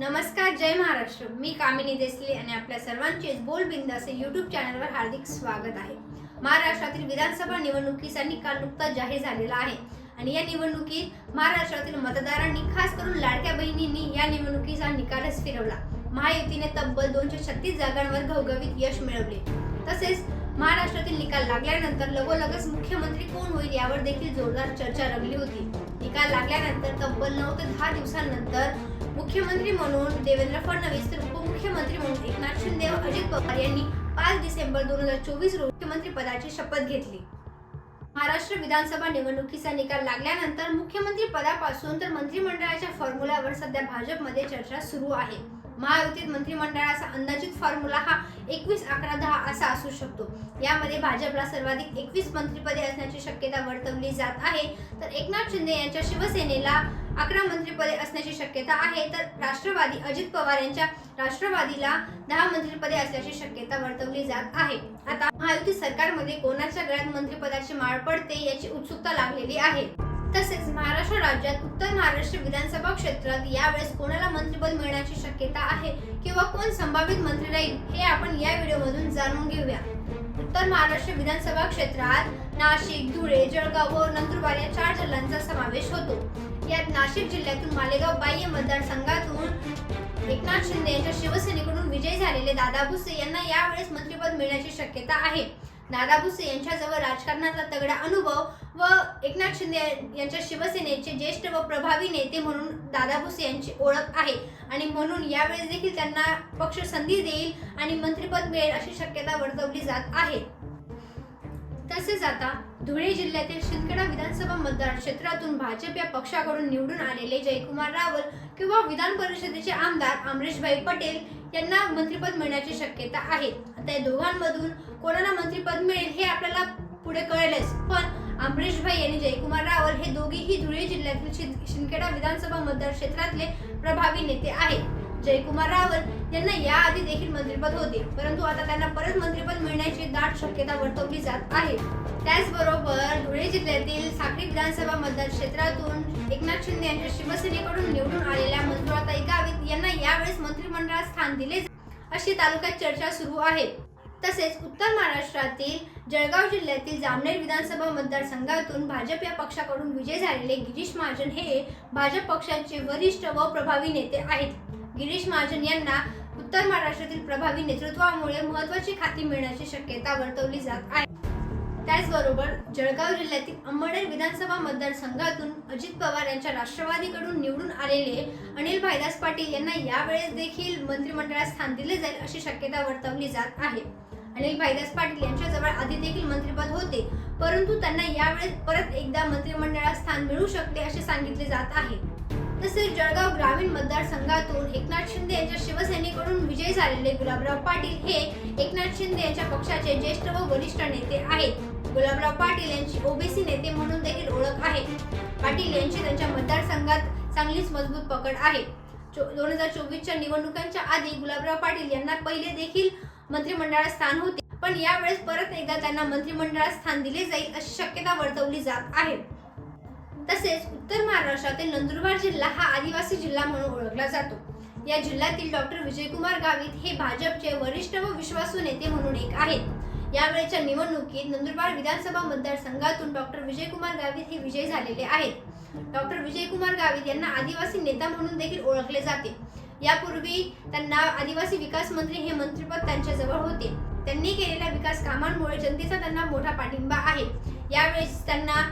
नमस्कार जय महाराष्ट्र. मी कामिनी देसले आणि आपल्या सर्वांचेच बोल बिंदास यूट्यूब चॅनलवर हार्दिक स्वागत आहे. महाराष्ट्रातील विधानसभा निवडणुकीचा निकाल नुकताच जाहीर झालेला आहे. आणि या निवडणुकीत महाराष्ट्रातील मतदारांनी खास करून लाडक्या बहिणींनी या निवडणुकीचा निकालच फिरवला. महायुतीने तब्बल दोनशे छत्तीस जागांवर घवघवीत यश मिळवले. तसेच महाराष्ट्रातील निकाल लागल्यानंतर लगोलगच मुख्यमंत्री कोण होईल यावर देखील जोरदार चर्चा रंगली होती. निकाल लागल्यानंतर तब्बल नऊ ते दहा दिवसांनंतर मुख्यमंत्री म्हणून देवेंद्र फडणवीस तर उपमुख्यमंत्री म्हणून एकनाथ शिंदे व अजित पवार यांनी पाच डिसेंबर दोन हजार चोवीस रोजी मुख्यमंत्री पदाची शपथ घेतली. महाराष्ट्र विधानसभा निवडणुकीचा निकाल लागल्यानंतर मुख्यमंत्री पदापासून तर मंत्रिमंडळाच्या फॉर्म्युल्यावर सध्या भाजपमध्ये चर्चा सुरू आहे. महायुतीत मंत्रिमंडळाचा अंदाजित फॉर्म्युला हा एकवीस अकरा दहा असा असू शकतो. यामध्ये भाजपला सर्वाधिक एकवीस मंत्रिपदे असण्याची शक्यता वर्तवली जात आहे. तर एकनाथ शिंदे यांच्या शिवसेनेला अकरा मंत्रिपदे असण्याची शक्यता आहे. तर राष्ट्रवादी अजित पवार यांच्या राष्ट्रवादीला दहा मंत्रिपदे असल्याची शक्यता वर्तवली जात आहे. आता महायुती सरकारमध्ये कोणाच्या गळ्यात मंत्रिपदाची माळ पडते याची उत्सुकता लागलेली आहे. तसेच महाराष्ट्र राज्यात उत्तर महाराष्ट्र विधानसभा क्षेत्रात यावेळेस कोणाला मंत्रिपद मिळण्याची शक्यता आहे किंवा कोण संभावित मंत्री राहील हे आपण या व्हिडिओमधून जाणून घेऊया. उत्तर महाराष्ट्र विधानसभा क्षेत्रात नाशिक धुळे जळगाव व नंदुरबार या चार जिल्ह्यांचा समावेश होतो. यात नाशिक जिल्ह्यातून मालेगाव बाह्य मतदारसंघातून एकनाथ शिंदे यांच्या शिवसेनेकडून विजय झालेले दादा भुसे यांना यावेळेस मंत्रिपद मिळण्याची शक्यता आहे. दादा भुसे यांच्याजवळ राजकारणाचा तगडा अनुभव व एकनाथ शिंदे यांच्या शिवसेनेचे ज्येष्ठ व प्रभावी नेते म्हणून दादा भुसे यांची ओळख आहे. आणि म्हणून यावेळेस देखील त्यांना पक्ष संधी देईल आणि मंत्रिपद मिळेल अशी शक्यता वर्तवली जात आहे. तसेच आता धुळे जिल्ह्यातील शिंदखेडा विधानसभा मतदार क्षेत्रातून भाजप या पक्षाकडून निवडून आलेले जयकुमार रावल किंवा विधान परिषदेचे आमदार अमरेशभाई पटेल यांना मंत्रिपद मिळण्याची शक्यता आहे. आता या दोघांमधून कोणाला मंत्रिपद मिळेल हे आपल्याला पुढे कळेलच. पण अमरीशभाई आणि जयकुमार रावल हे दोघेही धुळे जिल्ह्यातील शिंदखेडा विधानसभा मतदार क्षेत्रातले प्रभावी नेते आहेत. जयकुमार रावल यांना याआधी देखील मंत्रिपद होते. परंतु आता त्यांना परत मंत्रिपद मिळण्याची दाट शक्यता वर्तवली जात आहे. त्याचबरोबर धुळे जिल्ह्यातील साखळी विधानसभा मतदार क्षेत्रातून एकनाथ शिंदे यांच्या शिवसेनेकडून निवडून आलेल्या मंजुळाताई गावित यांना यावेळेस मंत्री मंडळात स्थान दिले अशी तालुक्यात चर्चा सुरू आहे. तसेच उत्तर महाराष्ट्रातील जळगाव जिल्ह्यातील जामनेर विधानसभा मतदारसंघातून भाजप या पक्षाकडून विजय झालेले गिरीश महाजन हे भाजप पक्षाचे वरिष्ठ व प्रभावी नेते आहेत. गिरीश महाजन यांना उत्तर महाराष्ट्रातील प्रभावी नेतृत्वामुळे महत्वाची खाती मिळण्याची शक्यता वर्तवली जात आहे. त्याचबरोबर जळगाव जिल्ह्यातील अंबडेर विधानसभा मतदारसंघातून अजित पवार यांच्या राष्ट्रवादीकडून निवडून आलेले अनिल भाईदास पाटील यांना यावेळेस देखील मंत्रिमंडळात स्थान दिले जाईल अशी शक्यता वर्तवली जात आहे. अनिल भाईदास पाटील यांच्याजवळ आधी देखील मंत्रिपद होते परंतु त्यांना यावेळेस परत एकदा मंत्रिमंडळात स्थान मिळू शकते असे सांगितले जात आहे. तसेच जळगाव ग्रामीण मतदारसंघातून एकनाथ शिंदे यांच्या शिवसेनेकडून विजय झालेले गुलाबराव पाटील हे एकनाथ शिंदे यांच्या पक्षाचे ज्येष्ठ व वरिष्ठ नेते आहेत. गुलाबराव पाटील यांची ओबीसी नेते म्हणून देखील ओळख आहे. पाटील यांची त्यांच्या मतदारसंघात चांगलीच मजबूत पकड आहे. दोन हजार चोवीसच्या निवडणुकांच्या आधी गुलाबराव पाटील यांना पहिले देखील मंत्रिमंडळात स्थान होते. पण यावेळेस परत एकदा त्यांना मंत्रिमंडळात स्थान दिले जाईल अशी शक्यता वर्तवली जात आहे. तसेच उत्तर महाराष्ट्रातील नंदुरबार जिल्हा हा आदिवासी जिल्हा म्हणून ओळखला जातो. या जिल्ह्यातील डॉक्टर विजयकुमार गावित हे भाजपचे वरिष्ठ व विश्वासू नेते म्हणून एक आहेत. यावेळेच्या निवडणुकीत नंदुरबार विधानसभा मतदारसंघातून डॉक्टर विजयकुमार गावित हे विजयी झालेले आहेत. डॉक्टर विजयकुमार गावित यांना आदिवासी नेता म्हणून देखील ओळखले जाते. यापूर्वी त्यांना आदिवासी विकास मंत्री हे मंत्रिपद त्यांच्याजवळ होते. त्यांनी केलेल्या विकास कामांमुळे जनतेचा त्यांना मोठा पाठिंबा आहे. यावेळेस त्यांना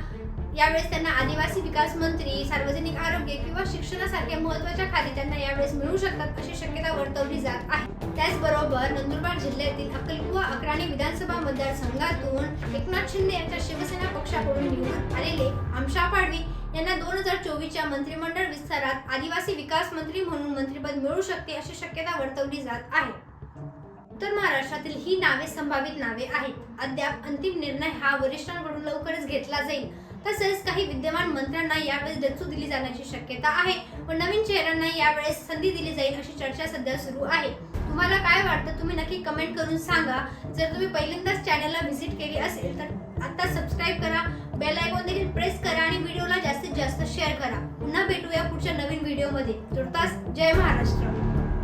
यावेळेस त्यांना आदिवासी विकास मंत्री सार्वजनिक आरोग्य किंवा शिक्षणासारख्या महत्त्वाच्या खाली त्यांना यावेळेस मिळू शकतात अशी शक्यता वर्तवली जात आहे. त्याचबरोबर नंदुरबार जिल्ह्यातील अक्कलकुवा अकराणी विधानसभा मतदारसंघातून एकनाथ शिंदे यांच्या शिवसेना पक्षाकडून निवडून आलेले आमशा पाडवी यांना दोन हजार चोवीसच्या मंत्रिमंडळ विस्तारात आदिवासी विकास मंत्री म्हणून मंत्रिपद मिळू शकते अशी शक्यता वर्तवली जात आहे. उत्तर महाराष्ट्रातील ही नावे संभावित नावे आहेत. अद्याप अंतिम निर्णय हा वरिष्ठांकडून लवकरच घेतला जाईल. तसेच काही विद्यमान मंत्र्यांना यावेळेस डच्चू दिली जाण्याची शक्यता आहे. व नवीन चेहऱ्यांना यावेळेस संधी दिली जाईल अशी चर्चा सध्या सुरू आहे. तुम्हाला काय वाटतं? तुम्ही नक्की कमेंट करून सांगा. जर तुम्ही पहिल्यांदाच चॅनलला व्हिजिट केली असेल तर आता सबस्क्राईब करा. बेल आयकॉन देखील प्रेस करा आणि व्हिडिओला जास्तीत जास्त शेअर करा. पुन्हा भेटूया पुढच्या नवीन व्हिडिओमध्ये तुर्तास जय महाराष्ट्र.